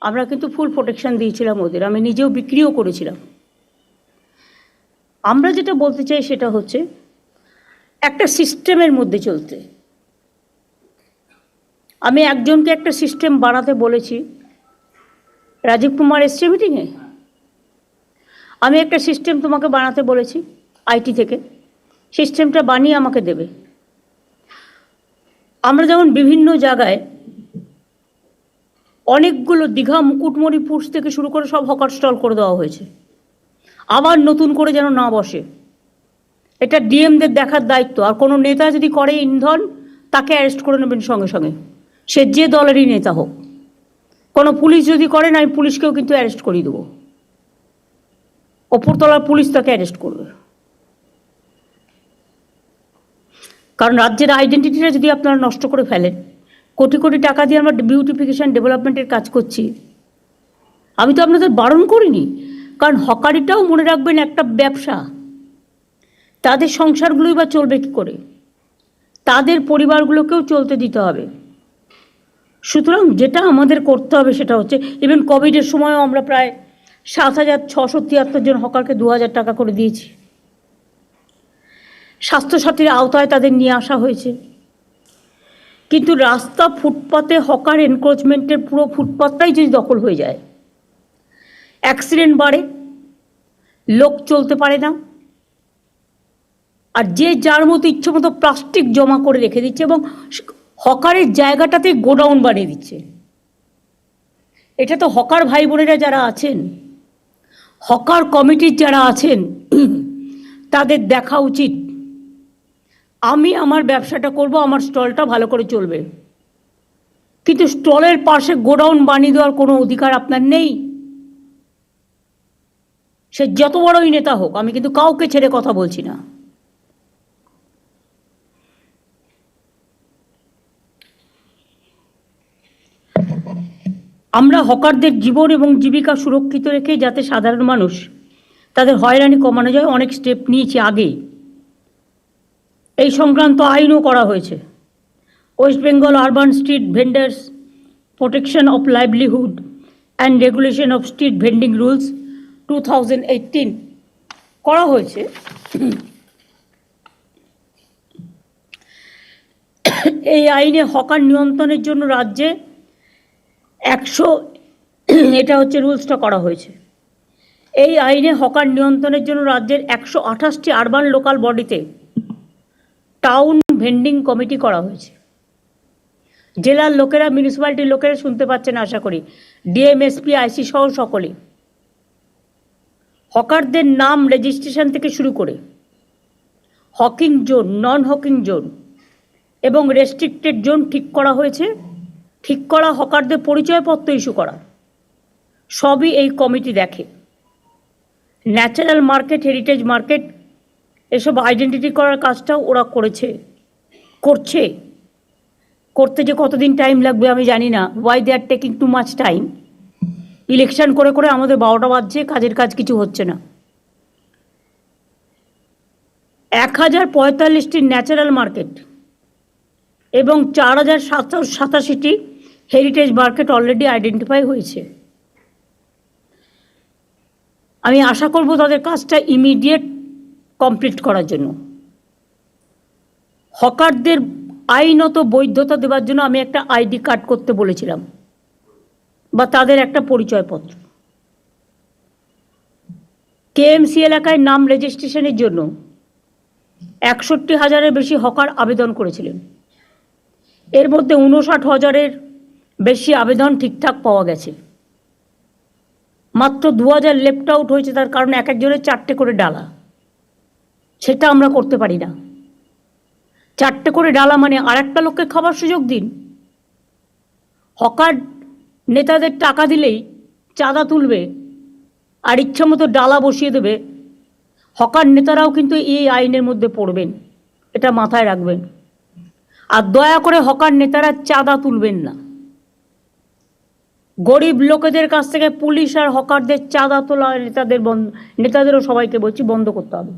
আমরা কিন্তু ফুল প্রোটেকশন দিয়েছিলাম ওদের, আমি নিজেও বিক্রিও করেছিলাম। আমরা যেটা বলতে চাই সেটা হচ্ছে, একটা সিস্টেমের মধ্যে চলতে। আমি একজনকে একটা সিস্টেম বানাতে বলেছি। রাজীব কুমার এসছে মিটিংয়ে আমি একটা সিস্টেম তোমাকে বানাতে বলেছি আইটি থেকে। সিস্টেমটা বানিয়ে আমাকে দেবে। আমরা যেমন বিভিন্ন জায়গায় অনেকগুলো দীঘা মুকুটমণিপুর থেকে শুরু করে সব হকার স্টল করে দেওয়া হয়েছে। আবার নতুন করে যেন না বসে। এটা ডিএমদের দেখার দায়িত্ব। আর কোনো নেতা যদি করে ইন্ধন, তাকে অ্যারেস্ট করে নেবেন সঙ্গে সঙ্গে। সে যে দলেরই নেতা হোক। কোনো পুলিশ যদি করেন আমি পুলিশকেও কিন্তু অ্যারেস্ট করিয়ে দেবো। ওপরতলার পুলিশ তাকে অ্যারেস্ট করবে। কারণ রাজ্যের আইডেন্টিটিটা যদি আপনারা নষ্ট করে ফেলেন কোটি কোটি টাকা দিয়ে আমরা বিউটিফিকেশান ডেভেলপমেন্টের কাজ করছি। আমি তো আপনাদের বারণ করিনি, কারণ হকারিটাও মনে রাখবেন একটা ব্যবসা। তাদের সংসারগুলোই বা চলবে কী করে? তাদের পরিবারগুলোকেও চলতে দিতে হবে। সুতরাং যেটা আমাদের করতে হবে সেটা হচ্ছে ইভেন কোভিডের সময়ও আমরা প্রায় সাত হাজার ছশো তিয়াত্তর জন হকারকে দু হাজার টাকা করে দিয়েছি। স্বাস্থ্যসাথীর আওতায় তাদের নিয়ে আসা হয়েছে। কিন্তু রাস্তা ফুটপাতে হকার এনক্রোচমেন্টের পুরো ফুটপাতটাই যদি দখল হয়ে যায় অ্যাক্সিডেন্ট বাড়ে, লোক চলতে পারে না, আর যে যার মতো ইচ্ছে মতো প্লাস্টিক জমা করে রেখে দিচ্ছে এবং হকারের জায়গাটাতে গোডাউন বানিয়ে দিচ্ছে। এটা তো হকার ভাই বোনেরা যারা আছেন, হকার কমিটির যারা আছেন, তাদের দেখা উচিত। আমি আমার ব্যবসাটা করব, আমার স্টলটা ভালো করে চলবে। কিন্তু স্টলের পাশে গোডাউন বানিয়ে দেওয়ার কোনো অধিকার আপনার নেই। সে যত বড়ই নেতা হোক, আমি কিন্তু কাউকে ছেড়ে কথা বলছি না। আমরা হকারদের জীবন এবং জীবিকা সুরক্ষিত রেখে যাতে সাধারণ মানুষ তাদের হয়রানি কমানো যায়, অনেক স্টেপ নিয়েছি আগেই এই সংক্রান্ত আইনও করা হয়েছে। West Bengal urban street vendors protection of livelihood and regulation of street vending rules two thousand করা হয়েছে। এই আইনে হকার নিয়ন্ত্রণের জন্য রাজ্যে একশো, এটা হচ্ছে রুলসটা করা হয়েছে। এই আইনে হকার নিয়ন্ত্রণের জন্য রাজ্যের একশো আঠাশটি আরবান লোকাল বডিতে টাউন ভেন্ডিং কমিটি করা হয়েছে। জেলার লোকেরা মিউনিসিপ্যালিটির লোকেরা শুনতে পাচ্ছেন আশা করি। ডিএমএসপি আইসি সহ সকলে হকারদের নাম রেজিস্ট্রেশন থেকে শুরু করে। Hawking zone non hawking zone এবং রেস্ট্রিক্টেড জোন ঠিক করা হয়েছে। ঠিক করা হকারদের পরিচয়পত্র ইস্যু করা। সবই এই কমিটি দেখে। ন্যাচারাল মার্কেট হেরিটেজ মার্কেট এসব আইডেন্টিটি করার কাজটাও ওরা করেছে। করছে। করতে যে কতদিন টাইম লাগবে আমি জানি না। Why they are taking too much time election করে করে আমাদের বারোটা বাজছে, কাজের কাজ কিছু হচ্ছে না। এক হাজার পঁয়তাল্লিশটি ন্যাচারাল মার্কেট এবং চার হাজার সাতশো সাতাশিটি হেরিটেজ মার্কেট অলরেডি আইডেন্টিফাই হয়েছে। আমি আশা করব তাদের কাজটা ইমিডিয়েট কমপ্লিট করার জন্য। হকারদের আইনত বৈধতা দেওয়ার জন্য আমি একটা আইডি কার্ড করতে বলেছিলাম বা তাদের একটা পরিচয়পত্র। কেএমসি এলাকায় নাম রেজিস্ট্রেশনের জন্য একষট্টি হাজারের বেশি হকার আবেদন করেছিলেন। এর মধ্যে উনষাট হাজারের বেশি আবেদন ঠিকঠাক পাওয়া গেছে। মাত্র দু হাজার লেফট আউট হয়েছে, তার কারণ এক একজনের চারটে করে ডালা। সেটা আমরা করতে পারি না। চারটে করে ডালা মানে আর একটা লোককে খাবার সুযোগ দিন। হকার নেতাদের টাকা দিলেই চাঁদা তুলবে আর ইচ্ছা মতো ডালা বসিয়ে দেবে। হকার নেতারাও কিন্তু এই আইনের মধ্যে পড়বেন, এটা মাথায় রাখবেন। আর দয়া করে হকার নেতারা চাঁদা তুলবেন না। গরিব লোকেদের কাছ থেকে পুলিশ আর হকারদের চাঁদা তোলা নেতাদের বন্ধ নেতাদেরও সবাইকে বলছি বন্ধ করতে হবে।